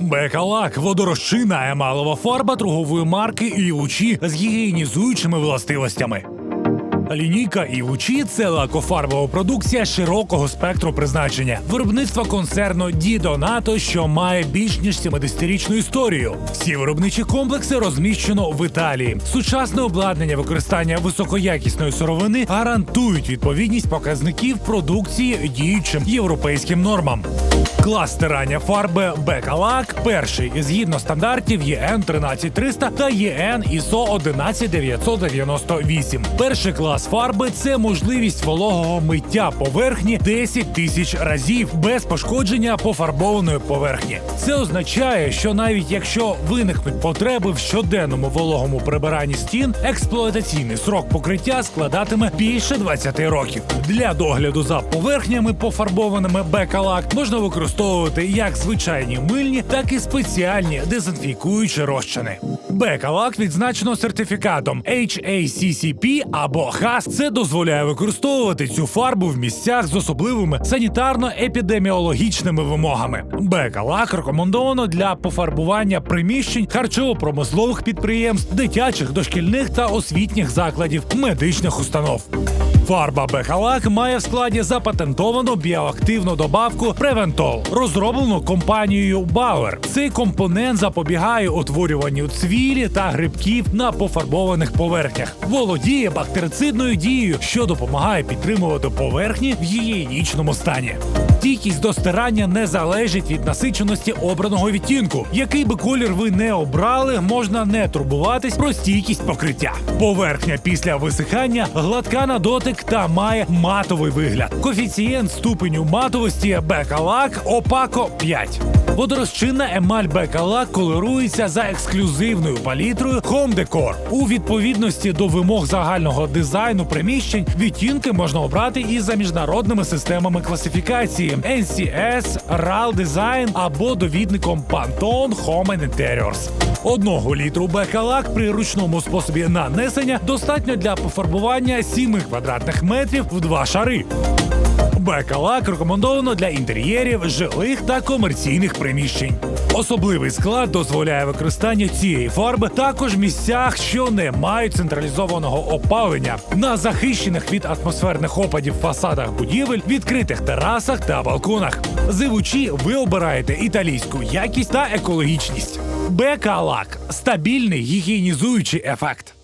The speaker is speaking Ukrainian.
Бекалак водорозчинна емалова фарба торгової марки Івучі з гігієнізуючими властивостями. Лінійка Івучі це лакофарбова продукція широкого спектру призначення. Виробництво концерну Ді Донато, що має більш ніж 70-річну історію. Всі виробничі комплекси розміщено в Італії. Сучасне обладнання використання високоякісної сировини гарантують відповідність показників продукції діючим європейським нормам. Клас стирання фарби Бекалак перший згідно стандартів ЄН 13300 та ЄН ІСО 11998. Перший клас фарби це можливість вологого миття поверхні 10 тисяч разів без пошкодження пофарбованої поверхні. Це означає, що навіть якщо виникнуть потреби в щоденному вологому прибиранні стін, експлуатаційний срок покриття складатиме більше 20 років. Для догляду за поверхнями, пофарбованими бекалак, можна використовувати як звичайні мильні, так і спеціальні дезінфікуючі розчини. Бекалак відзначено сертифікатом HACCP або HAS. Це дозволяє використовувати цю фарбу в місцях з особливими санітарно-епідеміологічними вимогами. Бекалак рекомендовано для пофарбування приміщень харчово-промислових підприємств, дитячих, дошкільних та освітніх закладів, медичних установ. Фарба Бехалак має в складі запатентовану біоактивну добавку Превентол, розроблену компанією Bauer. Цей компонент запобігає утворюванню цвілі та грибків на пофарбованих поверхнях. Володіє бактерицидною дією, що допомагає підтримувати поверхні в гігієнічному стані. Стійкість до стирання не залежить від насиченості обраного відтінку. Який би колір ви не обрали, можна не турбуватись про стійкість покриття. Поверхня після висихання гладка на дотик та має матовий вигляд. Коефіцієнт ступеню матовості Бекалак Опако 5. Водорозчинна емаль Бекалак колорується за ексклюзивною палітрою Home Decor. У відповідності до вимог загального дизайну приміщень відтінки можна обрати і за міжнародними системами класифікації NCS, RAL Design або довідником Pantone Home and Interiors. Одного літру бекалак при ручному способі нанесення достатньо для пофарбування 7 квадратних метрів в два шари. Бекалак рекомендовано для інтер'єрів, жилих та комерційних приміщень. Особливий склад дозволяє використання цієї фарби також в місцях, що не мають централізованого опалення, на захищених від атмосферних опадів фасадах будівель, відкритих терасах та балконах. Зивучі ви обираєте італійську якість та екологічність. Бекалак стабільний гігієнізуючий ефект.